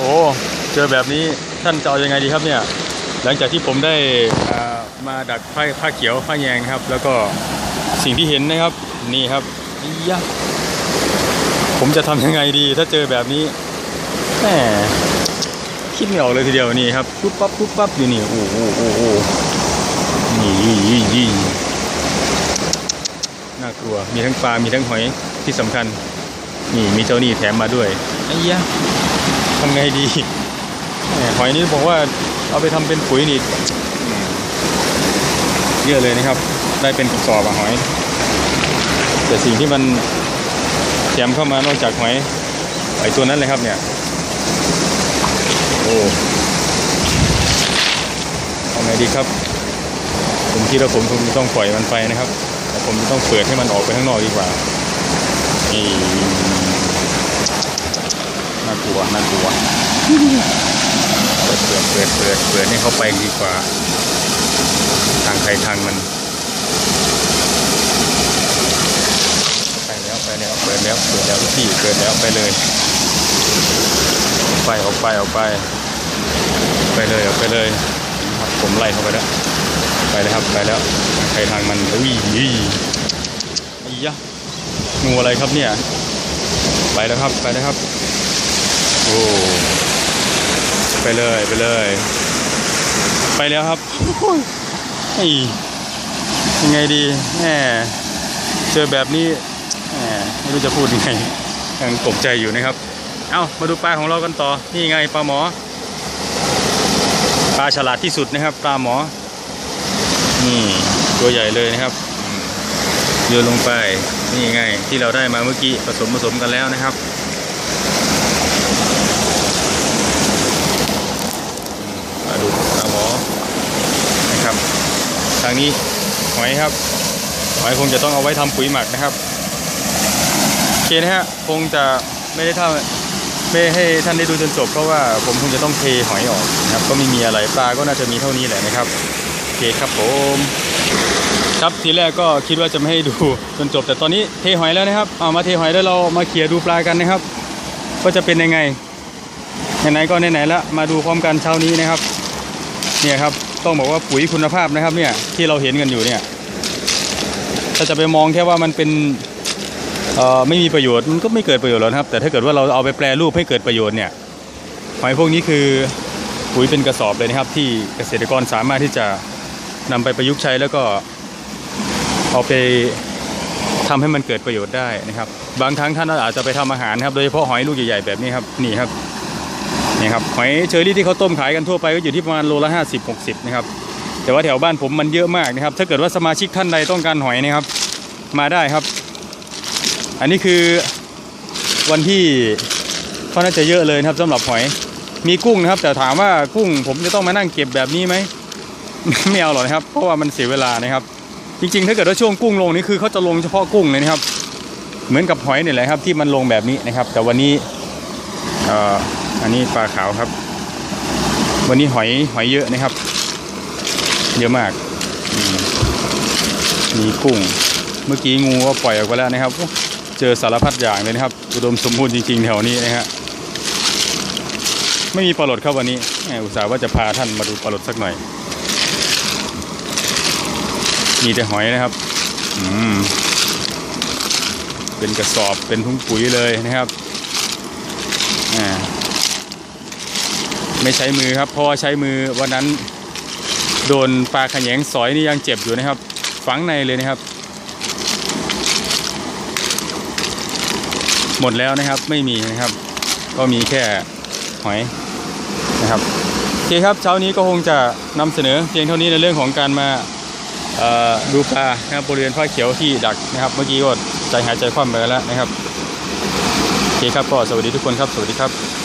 โอ้เจอแบบนี้ท่านจะเอายังไงดีครับเนี่ย หลังจากที่ผมได้อ่ามาดักผ้าผ้าเขียวผ้าแยงครับ แล้วก็สิ่งที่เห็นนะครับ นี่ครับอียะผมจะทำยังไงดี ถ้าเจอแบบนี้แหมคิดไม่ออกเลยทีเดียวนี่ครับปุ๊บปั๊บปุ๊บปั๊บอยู่นี่โอ้โหโอ้โหนี่ยี่ยี่น่ากลัวมีทั้งปลา มีทั้งหอยที่สำคัญ นี่มีเจ้านี่แถมมาด้วยไอ้ยะ ทำไงดีหอยนี่บอกว่าเอาไปทำเป็นปุ๋ยนี่เยอะเลยนะครับ ได้เป็นกระสอบอหอย แต่สิ่งที่มันแถมเข้ามานอกจากหอยไอตัวนั้นเลยครับเนี่ย โอ้เอาไงดีครับ ผมคิดว่าผมคงจะต้องปล่อยมันไปนะครับแต่ผมจะต้องเปิดให้มันออกไปข้างนอกดีกว่านี่ ลัวน่ากลัวเปิดเปิดเปิดเปิดเปิดให้เขาไปดีกว่า ทางใครทางมัน ไปแล้วไปแล้วเปิดแล้วเปิดแล้วพี่เปิดแล้วไปเลยออกไปออกไปออกไป ไปเลยออกไปเลยครับผมไล่เข้าไปแล้วไปเลยครับไปแล้วทางใครทางมันอุ้ยอุ้ยอียะงูอะไรครับเนี่ย ไปแล้วครับไปแล้วครับ อ้ไปเลยไปเลย ไปแล้วครับอ้ยไอ้ยังไงดีแหมเจอแบบนี้แหมไม่รู้จะพูดยังไงยังตกใจอยู่นะครับ เอ้ามาดูปลาของเรากันต่อ นี่ไงปลาหมอ ปลาฉลาดที่สุดนะครับ ปลาหมอ นี่ตัวใหญ่เลยนะครับโยนลงไป นี่ไงที่เราได้มาเมื่อกี้ผสมผสมกันแล้วนะครับมาดูปลาหมอนะครับ ทางนี้หอยครับหอยคงจะต้องเอาไว้ทำปุ๋ยหมักนะครับโอเคนะฮะคงจะไม่ได้ทำไม่ให้ท่านได้ดูจนจบเพราะว่าผมคงจะต้องเทหอยออกนะครับ ก็ไม่มีอะไรปลาก็น่าจะมีเท่านี้แหละนะครับโอเคครับผมครับทีแรกก็คิดว่าจะไม่ให้ดูจนจบ แต่ตอนนี้เทหอยแล้วนะครับเอามาเทหอยแล้วเรามาเขี่ยดูปลากันนะครับ ก็จะเป็นยังไงไหนๆก็ไหนๆแล้วมาดูพร้อมกันเช้านี้นะครับ เนี่ยครับต้องบอกว่าปุ๋ยคุณภาพนะครับเนี่ยที่เราเห็นกันอยู่เนี่ยถ้าจะไปมองแค่ว่ามันเป็นไม่มีประโยชน์มันก็ไม่เกิดประโยชน์หรอกครับ แต่ถ้าเกิดว่าเราเอาไปแปรรูปให้เกิดประโยชน์เนี่ยหอยพวกนี้คือปุ๋ยเป็นกระสอบเลยนะครับ ที่เกษตรกรสามารถที่จะนำไปประยุกต์ใช้แล้วก็เอาไปทำให้มันเกิดประโยชน์ได้นะครับ บางครั้งท่านอาจจะไปทำอาหารครับโดยเฉพาะหอยลูกใหญ่ๆแบบนี้ครับนี่ครับ นี่ครับหอยเชอรี่ที่เขาต้มขายกันทั่วไปก็อยู่ที่ประมาณโลละ50 60นะครับแต่ว่าแถวบ้านผมมันเยอะมากนะครับ ถ้าเกิดว่าสมาชิกท่านใดต้องการหอยนะครับ มาได้ครับ อันนี้คือวันที่เขาน่าจะเยอะเลยนะครับสำหรับหอยมีกุ้งนะครับ แต่ถามว่ากุ้งผมจะต้องมานั่งเก็บแบบนี้ไหมไม่เอาหรอกนะครับ เพราะว่ามันเสียเวลานะครับ จริงๆ ถ้าเกิดว่าช่วงกุ้งลงนี่คือเขาจะลงเฉพาะกุ้งเลยนะครับ เหมือนกับหอยนี่แหละครับ ที่มันลงแบบนี้นะครับ แต่วันนี้ อันนี้ปลาขาวครับ วันนี้หอยหอยเยอะนะครับ เยอะมาก มีกุ้ง เมื่อกี้งูก็ปล่อยออกไปแล้วนะครับ เจอสารพัดอย่างเลยนะครับ อุดมสมบูรณ์จริงๆแถวนี้นะฮะไม่มีปลาหลดครับวันนี้ อุตส่าห์ว่าจะพาท่านมาดูปลาหลดสักหน่อย มีแต่หอยนะครับ อืมเป็นกระสอบเป็นถุงปุ๋ยเลยนะครับ อ่า ไม่ใช้มือครับเพราะว่าใช้มือวันนั้นโดนปลาขยงสอยนี่ยังเจ็บอยู่นะครับ ฝังในเลยนะครับ หมดแล้วนะครับไม่มีนะครับ ก็มีแค่หอยนะครับโอเคครับเช้านี้ก็คงจะนำเสนอเพียงเท่านี้ในเรื่องของการมาดูปลานะครับบริเวณผ้าเขียวที่ดักนะครับ เมื่อกี้ก็ใจหายใจคว่ำไปแล้วนะครับโอเคครับก็สวัสดีทุกคนครับสวัสดีครับ